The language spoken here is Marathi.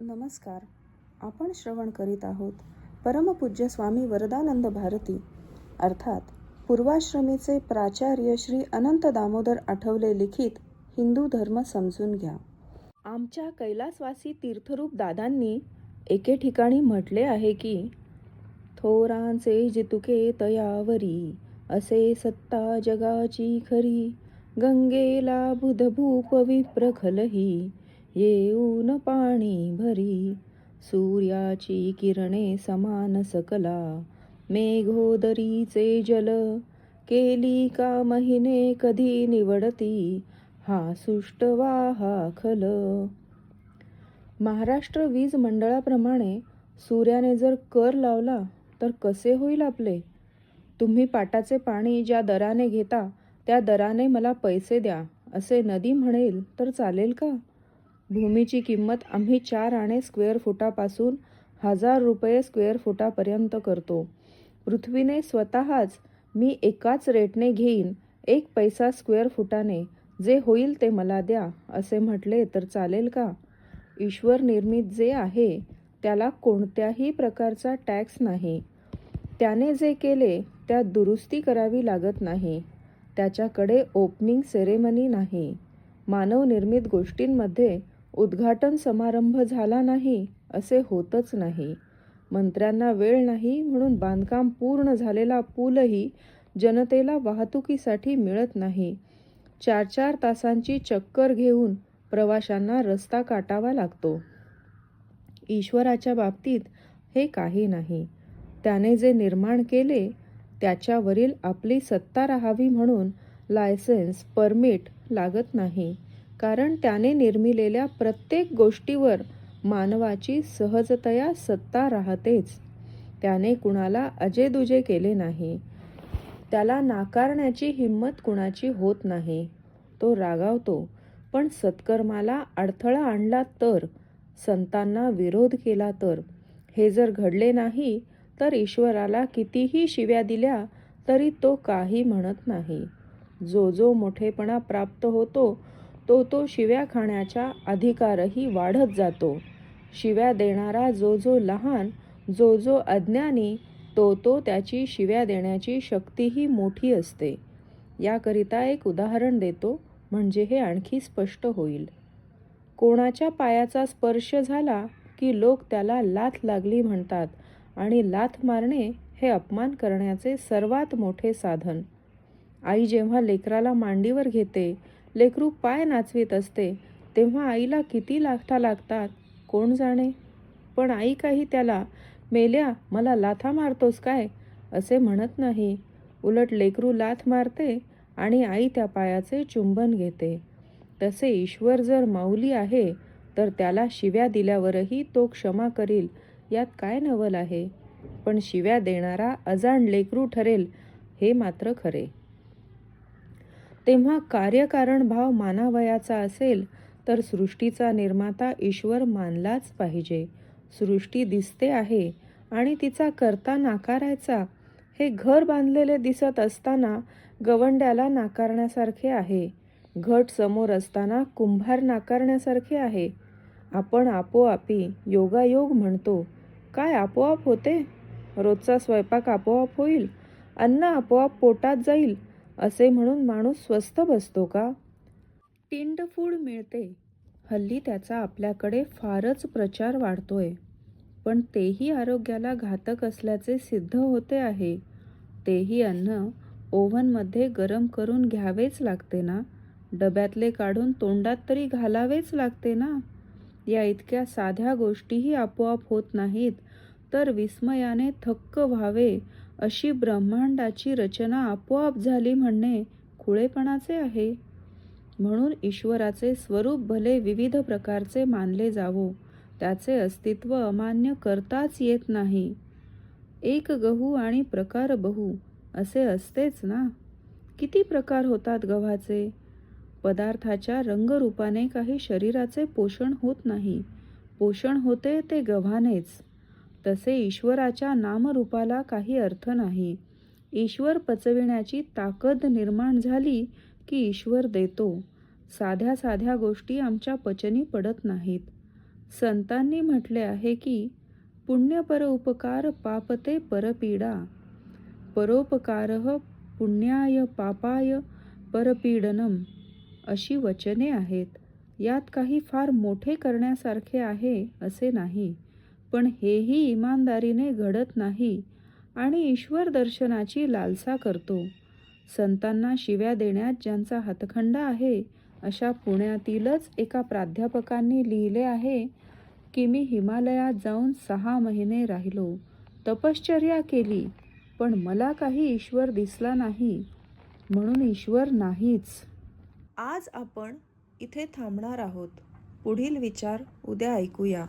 नमस्कार. आपण श्रवण करीत आहोत परमपूज्य स्वामी वरदानंद भारती. अर्थात पूर्वाश्रमीचे प्राचार्य श्री अनंत दामोदर आठवले लिखित हिंदू धर्म समजून घ्या. आमच्या कैलासवासी तीर्थरूप दादांनी एके ठिकाणी म्हटले आहे की थोरांचे जितुके तयावरी असे सत्ता जगाची खरी. गंगेला बुधभूप विप्रखलही येऊन पाणी भरी सूर्याची किरणे समान सकला. मेघोदरीचे जल केली का महिने कधी निवडती हा सुष्ट वाहा खल. महाराष्ट्र वीज मंडळाप्रमाणे सूर्याने जर कर लावला तर कसे होईल आपले? तुम्ही पाटाचे पाणी ज्या दराने घेता त्या दराने मला पैसे द्या असे नदी म्हणेल तर चालेल का? भूमीची किंमत आम्ही चार आणे स्क्वेअर फुटापासून हजार रुपये स्क्वेअर फुटापर्यंत करतो. पृथ्वीने स्वतःच मी एकाच रेटने घेईन एक पैसा स्क्वेअर फुटाने. जे होईल ते मला द्या असे म्हटले तर चालेल का? ईश्वर निर्मित जे आहे त्याला कोणत्याही प्रकारचा टॅक्स नाही. त्याने जे केले त्यात दुरुस्ती करावी लागत नाही. त्याच्याकडे ओपनिंग सेरेमनी नाही. मानवनिर्मित गोष्टींमध्ये उद्घाटन समारंभ झाला नाही असे होतच नाही. मंत्र्यांना वेळ नाही म्हणून बांधकाम पूर्ण झालेला पूलही जनतेला वाहतुकीसाठी मिळत नाही. चार चार तासांची चक्कर घेऊन प्रवाशांना रस्ता काटावा लागतो. ईश्वराच्या बाबतीत हे काही नाही. त्याने जे निर्माण केले त्याच्यावरील आपली सत्ता राहावी म्हणून लायसन्स परमिट लागत नाही. कारण त्याने निर्मिलेल्या प्रत्येक गोष्टीवर मानवाची सहजतया सत्ता राहतेच. त्याने कुणाला अजेदुजे केले नाही. त्याला नाकारण्याची हिंमत कुणाची होत नाही. तो रागावतो पण सत्कर्माला अडथळा आणला तर संतांना विरोध केला तर. हे जर घडले नाही तर ईश्वराला कितीही शिव्या दिल्या तरी तो काही म्हणत नाही. जो जो मोठेपणा प्राप्त होतो तो तो शिव्या खाण्याचा अधिकारही वाढत जातो. शिव्या देणारा जो जो लहान जो जो अज्ञानी तो तो त्याची शिव्या देण्याची शक्तीही मोठी असते. याकरिता एक उदाहरण देतो म्हणजे हे आणखी स्पष्ट होईल. कोणाच्या पायाचा स्पर्श झाला की लोक त्याला लाथ लागली म्हणतात आणि लाथ मारणे हे अपमान करण्याचे सर्वात मोठे साधन. आई जेव्हा लेकराला मांडीवर घेते लेकरू पाय नाचवीत असते तेव्हा आईला किती लाथा लागतात? कोण जाणे? पण आई काही त्याला मेल्या मला लाथा मारतोस काय? असे म्हणत नाही. उलट लेकरू लाथ मारते आणि आई त्या पायाचे चुंबन घेते. तसे ईश्वर जर माऊली आहे तर त्याला शिव्या दिल्यावरही तो क्षमा करील यात काय नवल आहे? पण शिव्या देणारा अजाण लेकरू ठरेल हे मात्र खरे. तेव्हा कार्यकारण भाव मानावयाचा असेल तर सृष्टीचा निर्माता ईश्वर मानलाच पाहिजे. सृष्टी दिसते आहे आणि तिचा करता नाकारायचा. हे घर बांधलेले दिसत असताना गवंड्याला नाकारण्यासारखे आहे. घट समोर असताना कुंभार नाकारण्यासारखे आहे. आपण आपोआपी योगायोग म्हणतो. काय आपोआप होते? रोजचा स्वयंपाक आपोआप होईल? अन्न आपोआप पोटात जाईल? असे म्हणून माणूस स्वस्त बसतो का? टिंड फूड मिळते. हल्ली त्याचा आपल्याकडे फारच प्रचार वाढतोय. पण तेही आरोग्याला घातक असल्याचे सिद्ध होते आहे. तेही अन्न ओव्हनमध्ये गरम करून घ्यावेच लागते ना? डब्यातले काढून तोंडात तरी घालावेच लागते ना? या इतक्या साध्या गोष्टीही आपोआप होत नाहीत तर विस्मयाने थक्क व्हावे अशी ब्रह्मांडाची रचना आपोआप झाली म्हणणे खुळेपणाचे आहे. म्हणून ईश्वराचे स्वरूप भले विविध प्रकारचे मानले जावो त्याचे अस्तित्व अमान्य करताच येत नाही. एक गहू आणि प्रकार बहु असे असतेच ना? किती प्रकार होतात गव्हाचे? पदार्थाच्या रंगरूपाने काही शरीराचे पोषण होत नाही. पोषण होते ते गव्हानेच. तसे ईश्वराच्या नामरूपाला काही अर्थ नाही. ईश्वर पचविण्याची ताकद निर्माण झाली की ईश्वर देतो. साध्या साध्या गोष्टी आमच्या पचनी पडत नाहीत. संतांनी म्हटले आहे की पुण्य उपकार पापते परपीडा. परोपकार पुण्याय पापाय परपीडनम अशी वचने आहेत. यात काही फार मोठे करण्यासारखे आहे असे नाही. पण हेही इमानदारीने घडत नाही आणि ईश्वर दर्शनाची लालसा करतो. संतांना शिव्या देण्यात ज्यांचा हातखंडा आहे अशा पुण्यातीलच एका प्राध्यापकांनी लिहिले आहे की मी हिमालयात जाऊन सहा महिने राहिलो तपश्चर्या केली पण मला काही ईश्वर दिसला नाही म्हणून ईश्वर नाहीच. आज आपण इथे थांबणार आहोत. पुढील विचार उद्या ऐकूया.